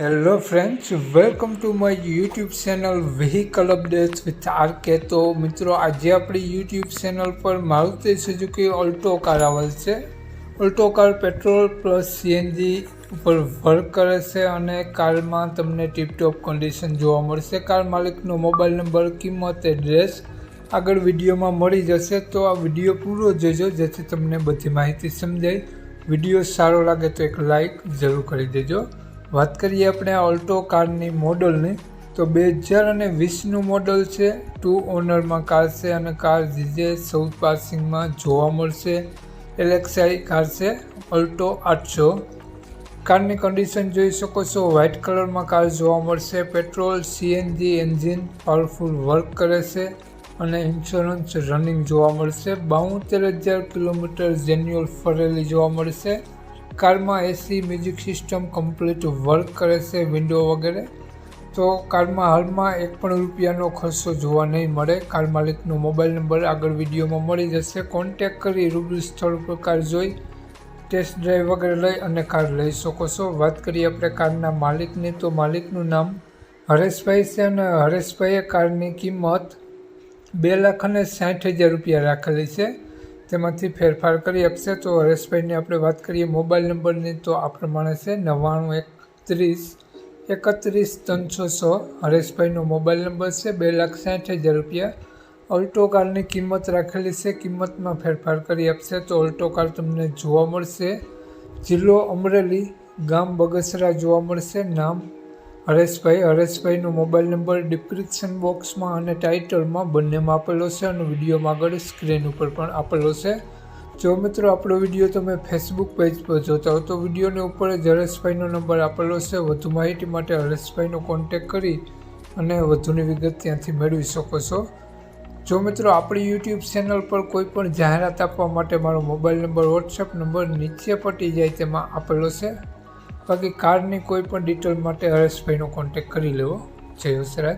Hello friends welcome to my YouTube channel vehicle updates with R K તો મિત્રો, આજે આપણી યુટ્યુબ ચેનલ પર મારુતિ સુઝુકી ઓલ્ટો કાર આવેલ છે. Alto car petrol plus CNG ઉપર વર્ક કરે છે અને કારમાં તમને ટીપટોપ કન્ડિશન જોવા મળશે. કાર માલિકનો મોબાઈલ નંબર કિંમત એડ્રેસ આગળ વિડીયોમાં મળી જશે. તો આ વીડિયો પૂરો જોજો, જેથી તમને બધી માહિતી સમજાય. વીડિયો સારો લાગે તો એક લાઈક જરૂર કરી દેજો. વાત કરીએ આપણે આ ઓલ્ટો કારની મોડલની, તો બે હજાર અને વીસનું મોડલ છે ટુ ઓનરમાં કાર છે અને કાર જીજે સાઉથ પાસિંગમાં જોવા મળશે. એલેક્સાઈ કાર છે ઓલ્ટો આઠસો. કારની કન્ડિશન જોઈ શકો છો વ્હાઇટ કલરમાં કાર જોવા મળશે. Petrol CNG engine powerful work કરે છે અને ઇન્સ્યોરન્સ રનિંગ જોવા મળશે. બાઉતેર હજાર કિલોમીટર જેન્યુઅલ ફરેલી જોવા મળશે. કારમાં AC music system complete work કરે છે વિન્ડો વગેરે, તો કારમાં હાલમાં એક પણ રૂપિયાનો ખર્ચો જોવા નહીં મળે. કાર માલિકનો મોબાઈલ નંબર આગળ વિડીયોમાં મળી જશે. કોન્ટેક કરી રૂબરૂ સ્થળ પર કાર જોઈ, ટેસ્ટ ડ્રાઈવ વગેરે લઈ અને કાર લઈ શકો છો. વાત કરીએ આપણે કારના માલિકની, તો માલિકનું નામ હરેશભાઈ છે અને હરેશભાઈએ કારની કિંમત બે લાખ અને સાઠ હજાર રૂપિયા રાખેલી છે. તેમાંથી ફેરફાર કરી આપશે. તો હરેશભાઈને આપણે વાત કરીએ મોબાઈલ નંબરની. તો આ પ્રમાણે છે નવ્વાણું એકત્રીસ એકત્રીસ ત્રણસો સો. હરેશભાઈનો મોબાઈલ નંબર છે બે લાખ સાઠ હજાર રૂપિયા. ઓલ્ટો કારની કિંમત રાખેલી છે. કિંમતમાં ફેરફાર કરી આપશે તો ઓલ્ટો કાર તમને જોવા મળશે. જિલ્લો અમરેલી ગામ બગસરા જોવા મળશે. નામ હરેશભાઈ, હરેશભાઈનો મોબાઈલ નંબર ડિસ્ક્રિપ્શન બોક્સમાં અને ટાઇટલમાં બંનેમાં આપેલો છે અને વિડીયોમાં આગળ સ્ક્રીન ઉપર પણ આપેલો છે. જો મિત્રો આપણો વીડિયો તમે ફેસબુક પેજ પર જોતા હો, તો વિડીયોની ઉપર જ હરેશભાઈનો નંબર આપેલો છે. વધુ માહિતી માટે હરેશભાઈનો કોન્ટેક કરી અને વધુની વિગત ત્યાંથી મેળવી શકો છો. જો મિત્રો આપણી યુટ્યુબ ચેનલ પર કોઈ પણ જાહેરાત આપવા માટે મારો મોબાઈલ નંબર વોટ્સઅપ નંબર નીચે પટી જાય તેમાં આપેલો છે. બાકી કારની કોઈ પણ ડિટેલ માટે હરેશભાઈનો કોન્ટેક કરી લેવો. જય વસરાજ